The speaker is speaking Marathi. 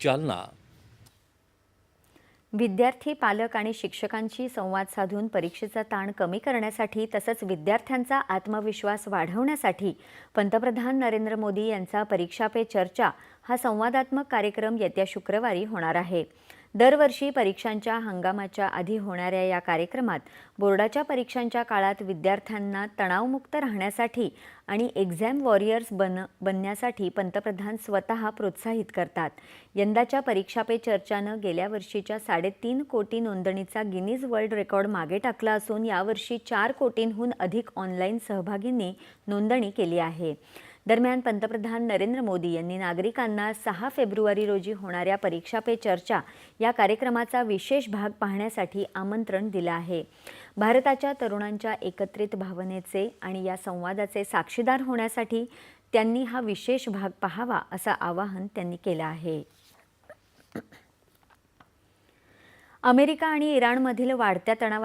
जालना विद्यार्थी पालक आणि शिक्षकांशी संवाद साधून परीक्षेचा ताण कमी करण्यासाठी तसंच विद्यार्थ्यांचा आत्मविश्वास वाढवण्यासाठी पंतप्रधान नरेंद्र मोदी यांचा परीक्षा पे चर्चा हा संवादात्मक कार्यक्रम येत्या शुक्रवारी होणार आहे. दरवर्षी परीक्षांच्या हंगामाच्या आधी होणाऱ्या या कार्यक्रमात बोर्डाच्या परीक्षांच्या काळात विद्यार्थ्यांना तणावमुक्त राहण्यासाठी आणि एक्झाम वॉरियर्स बन बनण्यासाठी पंतप्रधान स्वतः प्रोत्साहित करतात. यंदाच्या परीक्षा पे चर्चानं गेल्या वर्षीच्या साडेतीन कोटी नोंदणीचा गिनीज वर्ल्ड रेकॉर्ड मागे टाकला असून यावर्षी चार कोटींहून अधिक ऑनलाईन सहभागींनी नोंदणी केली आहे. दरम्यान पंतप्रधान नरेंद्र मोदी यांनी नागरिकांना सहा फेब्रुवारी रोजी होणाऱ्या परीक्षा पे चर्चा या कार्यक्रमाचा विशेष भाग पाहण्यासाठी आमंत्रण दिलं आहे. भारताच्या तरुणांच्या एकत्रित भावनेचे आणि या संवादाचे साक्षीदार होण्यासाठी त्यांनी हा विशेष भाग पाहावा असं आवाहन त्यांनी केलं आहे. अमेरिका आणि इराणमधील वाढत्या तणावा